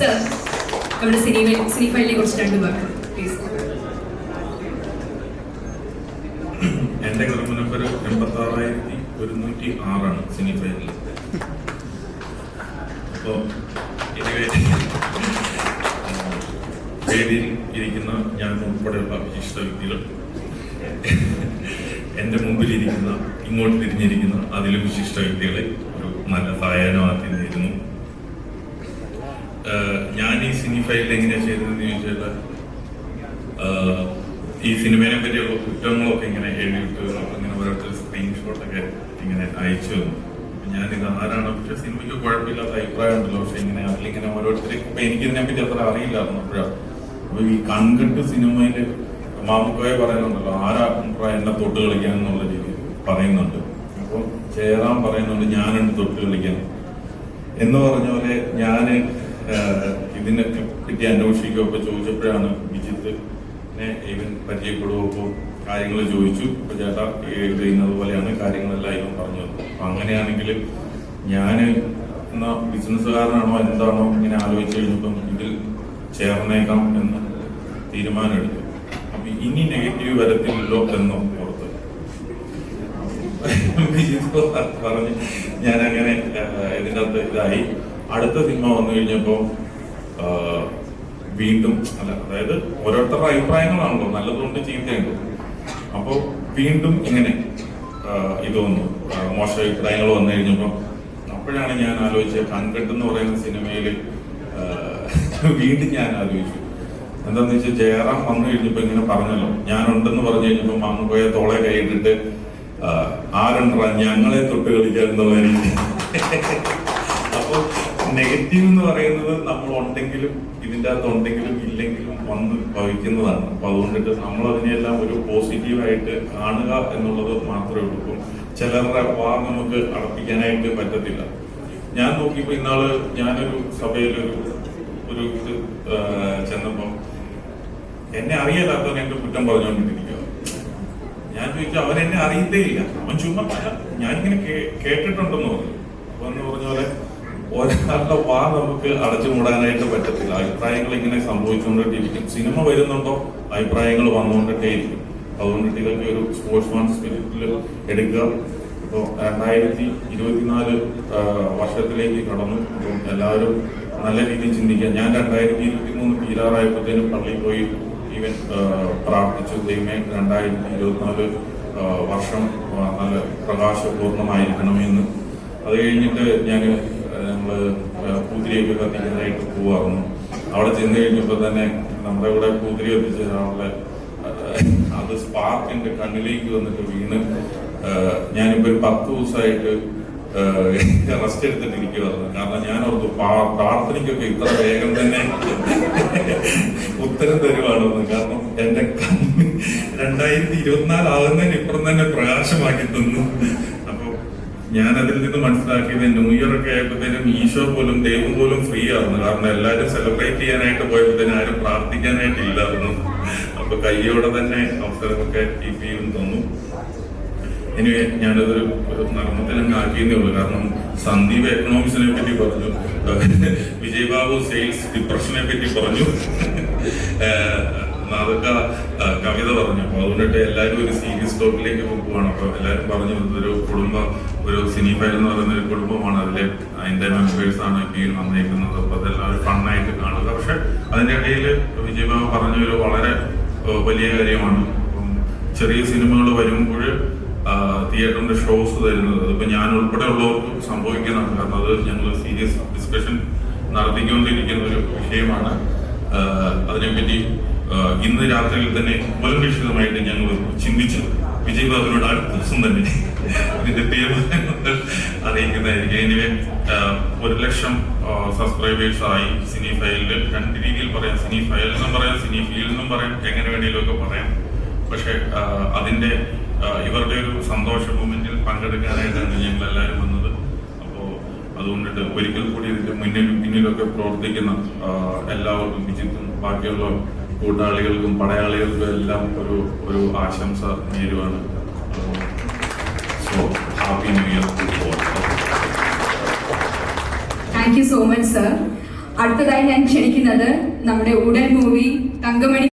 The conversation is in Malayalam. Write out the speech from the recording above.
സർ നമ്മുടെ സിനിമ സിനി ഫൈലിനെ കുറിച്ച് രണ്ടു പ്ലീസ് എന്റെ നമ്പർ എൺപത്തി ആറായിരത്തി ഒരുന്നൂറ്റി ആറാണ് സിനി ഫയലിൽ. അപ്പോ വേദിയിൽ ഇരിക്കുന്ന ഞാൻ ഉൾപ്പെടെയുള്ള വിശിഷ്ട വ്യക്തികൾ എന്റെ മുമ്പിൽ ഇരിക്കുന്ന ഇങ്ങോട്ട് തിരിഞ്ഞിരിക്കുന്ന അതിലും വിശിഷ്ട വ്യക്തികളെ ഒരു നല്ല സായാഹ്നമാക്കി നേരുന്നു ഏഹ് ഞാൻ ഫയലിൽ എങ്ങനെയാ ചെയ്തതെന്ന് ചോദിച്ചാൽ ഈ സിനിമയെ പറ്റിയുള്ള കുറ്റങ്ങളൊക്കെ ഇങ്ങനെ എഴുതിയിട്ട് അങ്ങനെ ഓരോരുത്തർ സ്ക്രീൻഷോട്ടൊക്കെ ഇങ്ങനെ അയച്ചു തന്നു. ഞാൻ ഇത് ആരാണ് പക്ഷെ സിനിമയ്ക്ക് കുഴപ്പമില്ലാത്ത അഭിപ്രായം ഉണ്ടല്ലോ. പക്ഷെ ഇങ്ങനെ അതിലിങ്ങനെ ഓരോരുത്തർ ഇപ്പൊ എനിക്ക് ഇതിനെ പറ്റി അത്ര അറിയില്ലായിരുന്നു അപ്പോഴാണ് അപ്പൊ ഈ കൺകെട്ട് സിനിമയിൽ മാമുക്കോയെ പറയുന്നുണ്ടല്ലോ ആരാ എന്നെ തൊട്ട് കളിക്കാൻ എന്നുള്ള രീതിയിൽ പറയുന്നുണ്ട്. അപ്പൊ ചേരാൻ പറയുന്നുണ്ട് ഞാനുണ്ട് തൊട്ട് കളിക്കാൻ എന്ന് പറഞ്ഞ പോലെ ഞാൻ ആഹ്, ഇതിനെ പറ്റി അന്വേഷിക്കുകയൊക്കെ ചോദിച്ചപ്പോഴാണ് വിജിത്ത് ഇവൻ പരിചയപ്പെടുകയോ കാര്യങ്ങൾ ചോദിച്ചു. ഇപ്പൊ ചേട്ടാ ചെയ്യുന്നത് പോലെയാണ് കാര്യങ്ങളെല്ലാം ഇവൻ പറഞ്ഞു തന്നു അപ്പൊ അങ്ങനെയാണെങ്കിൽ ഞാൻ എന്നാ ബിസിനസ്സുകാരനാണോ എന്താണോ ഇങ്ങനെ ആലോചിച്ച് കഴിഞ്ഞപ്പം ഇതിൽ ചേർന്നേക്കാം എന്ന് തീരുമാനമെടുത്തു. അപ്പൊ ഇനി നെഗറ്റീവ് വരത്തില്ലല്ലോ എന്നോ ഓർത്ത്. പറഞ്ഞു ഞാൻ അങ്ങനെ ഇതിന്റെ അകത്ത് ഇതായി. അടുത്ത സിനിമ വന്നു കഴിഞ്ഞപ്പോ വീണ്ടും അല്ല അതായത് ഓരോരുത്തരുടെ അഭിപ്രായങ്ങളാണല്ലോ. നല്ലതുകൊണ്ട് ചീത്തയുണ്ട്. അപ്പോ വീണ്ടും ഇങ്ങനെ ഇത് വന്നു. മോശ അഭിപ്രായങ്ങൾ വന്നു കഴിഞ്ഞപ്പോ അപ്പോഴാണ് ഞാൻ ആലോചിച്ചത് കൺകെട്ട് എന്ന് പറയുന്ന സിനിമയിൽ വീണ്ടും ഞാൻ ആലോചിച്ചു. എന്താന്ന് വെച്ചാൽ ജയറാം വന്നു കഴിഞ്ഞപ്പോ ഇങ്ങനെ പറഞ്ഞല്ലോ. ഞാനുണ്ടെന്ന് പറഞ്ഞു കഴിഞ്ഞപ്പോ മാമുക്കോയെ തോളെ കൈയിട്ടിട്ട് ആരുണ്ടാ ഞങ്ങളെ തൊട്ട് കളിക്കാൻ എന്നുള്ള നെഗറ്റീവ് എന്ന് പറയുന്നത് നമ്മൾ ഉണ്ടെങ്കിലും ഇതിന്റെ അകത്ത് ഉണ്ടെങ്കിലും ഇല്ലെങ്കിലും വന്ന് ഭവിക്കുന്നതാണ്. അപ്പൊ അതുകൊണ്ടിട്ട് നമ്മൾ അതിനെല്ലാം ഒരു പോസിറ്റീവായിട്ട് കാണുക എന്നുള്ളത് മാത്രമേ ഉള്ളൂ. ചിലരുടെ വാ നമുക്ക് അടപ്പിക്കാനായിട്ട് പറ്റത്തില്ല. ഞാൻ നോക്കിയപ്പോ ഇന്നാൾ ഞാനൊരു സഭയിലൊരു ഒരു ഇത് എന്നെ അറിയാത്തവൻ എന്റെ കുറ്റം പറഞ്ഞുകൊണ്ടിരിക്കുക. ഞാൻ ചോദിച്ചു അവൻ എന്നെ അറിയത്തേ ഇല്ല. അവൻ ചുമ്മാ. ഞാനിങ്ങനെ കേ- കേട്ടിട്ടുണ്ടെന്ന് പറഞ്ഞു. അപ്പൊ എന്ന് പറഞ്ഞ പോലെ ഒരാളുടെ വാ നമുക്ക് അടച്ചു മൂടാനായിട്ട് പറ്റത്തില്ല. അഭിപ്രായങ്ങൾ ഇങ്ങനെ സംഭവിച്ചുകൊണ്ടിരിക്കും സിനിമ വരുന്നുണ്ടോ? അഭിപ്രായങ്ങൾ വന്നുകൊണ്ടിട്ടേയിരിക്കും അതുകൊണ്ട് ഇതൊക്കെ ഒരു സ്പോർട്സ്മാൻ സ്പിരിറ്റിൽ എടുക്കുക. ഇപ്പോൾ രണ്ടായിരത്തി ഇരുപത്തിനാല് വർഷത്തിലേക്ക് കടന്നു. അപ്പം എല്ലാവരും നല്ല രീതിയിൽ ചിന്തിക്കുക. ഞാൻ രണ്ടായിരത്തി ഇരുപത്തി മൂന്ന് തീരാറായപ്പോഴത്തേനും പള്ളിയിൽ പോയി ഈവൻ പ്രാർത്ഥിച്ചു. ദൈവമേ രണ്ടായിരത്തി ഇരുപത്തിനാല് വർഷം നല്ല പ്രകാശപൂർണമായിരിക്കണമെന്ന്. അത് കഴിഞ്ഞിട്ട് ഞാൻ ഞങ്ങൾ പൂതിരിയൊക്കെ കത്തിക്കുന്നതായിട്ട് പോവാറുന്നു അവിടെ ചെന്ന് കഴിഞ്ഞപ്പോൾ തന്നെ നമ്മുടെ ഇവിടെ പൂതിരി കത്തിച്ച ഒരാളുടെ ആ, അത് സ്പാർക്ക് എന്റെ കണ്ണിലേക്ക് വന്നിട്ട് വീണ്. ഞാനിപ്പോ ഒരു പത്ത് ദിവസമായിട്ട് റെസ്റ്റ് എടുത്തിട്ട് ഇരിക്കുവായിരുന്നു കാരണം ഞാൻ ഓർത്തു പ്രാർത്ഥനയ്ക്കൊക്കെ ഇത്ര വേഗം തന്നെ ഉത്തരം തരുവാണെന്ന്. കാരണം എന്റെ കണ്ണ് രണ്ടായിരത്തി ഇരുപത്തിനാല് ആകുന്നതിന് ഇപ്പുറം തന്നെ പ്രകാശമാക്കി തന്നു. ഞാൻ അതിൽ നിന്ന് മനസ്സിലാക്കിയത് ന്യൂ ഇയർ ഒക്കെ ആയപ്പോഴത്തേനും ഈശോ പോലും ദൈവം പോലും ഫ്രീ ആയിരുന്നു കാരണം എല്ലാവരും സെലിബ്രേറ്റ് ചെയ്യാനായിട്ട് പോയപ്പോഴത്തേനും ആരും പ്രാർത്ഥിക്കാനായിട്ട് ഇല്ലായിരുന്നു. അപ്പൊ കയ്യോടെ തന്നെ അവസരമൊക്കെ കീപ്പ് ചെയ്യും തന്നു ഇനി ഞാനതൊരു ഒരു നർമ്മത്തിലങ്ങ് ആക്കിയതേ ഉള്ളൂ. കാരണം സന്ദീപ് എക്കണോമിക്സിനെ പറ്റി പറഞ്ഞു. വിജയ് ബാബു സെയിൽസ് ഡിപ്രഷനെ പറ്റി പറഞ്ഞു. നാദക്ക കവിത പറഞ്ഞു. അപ്പൊ അതുകൊണ്ടിട്ട് എല്ലാവരും ഒരു സീരിയസ് ടോക്കിലേക്ക് പോകുവാണ് അപ്പൊ എല്ലാവരും പറഞ്ഞു ഇതൊരു കുടുംബം ഒരു സിനി ഫയൽ എന്ന് പറയുന്ന ഒരു കുടുംബമാണ് അതിലെ മെമ്പേഴ്സ് ആണ് ഈ വന്നേക്കുന്നത് അപ്പൊ അതെല്ലാം ഒരു ഫണ്ണായിട്ട് കാണുക. പക്ഷെ അതിന്റെ ഇടയിൽ പറഞ്ഞൊരു പറഞ്ഞ ഒരു വളരെ വലിയ കാര്യമാണ്. ചെറിയ സിനിമകൾ വരുമ്പോൾ തിയേറ്ററിന്റെ ഷോസ് തരുന്നത്. അതിപ്പോ ഞാൻ ഉൾപ്പെടെ ഉള്ളവർക്ക് സംഭവിക്കണം. കാരണം അത് ഞങ്ങൾ സീരിയസ് ഡിസ്കഷൻ നടത്തിക്കൊണ്ടിരിക്കുന്ന ഒരു വിഷയമാണ്. അതിനെപ്പറ്റി ഇന്ന് രാത്രിയിൽ തന്നെ ഉപലംഘിതമായിട്ട് ഞങ്ങൾ ചിന്തിച്ചു. വിജയ് ബാബുവിനോട് അടുത്ത ദിവസം തന്നെ ഇതിന്റെ തീരുമാനങ്ങൾ അറിയിക്കുന്നതായിരിക്കും. എനിവേ ഒരു ലക്ഷം സബ്സ്ക്രൈബേഴ്സ് ആയി സിനി ഫയലിൽ രണ്ട് രീതിയിൽ പറയാം. സിനി ഫയൽ എന്നും പറയാം സിനി ഫീൽ എന്നും പറയാം എങ്ങനെ ഒക്കെ പറയാം. പക്ഷെ അതിന്റെ ഇവരുടെ ഒരു സന്തോഷ മൂമെന്റിൽ പങ്കെടുക്കാനായിട്ടാണ് ഞങ്ങൾ എല്ലാവരും വന്നത്. അപ്പോൾ അതുകൊണ്ടിട്ട് ഒരിക്കൽ കൂടി ഇതിന്റെ മുന്നിൽ പിന്നിലൊക്കെ പ്രവർത്തിക്കുന്ന എല്ലാവർക്കും വിജിത്തും ബാക്കിയുള്ള കൂട്ടാളികൾക്കും പടയാളികൾക്കും എല്ലാം ഒരു ഒരു ആശംസ നേരുവാണ്. So happy new year thank you so much sir അടുത്തതായി ഞാൻ ക്ഷണിക്കുന്നത് നമ്മുടെ ഉടൻ മൂവി തങ്കമണി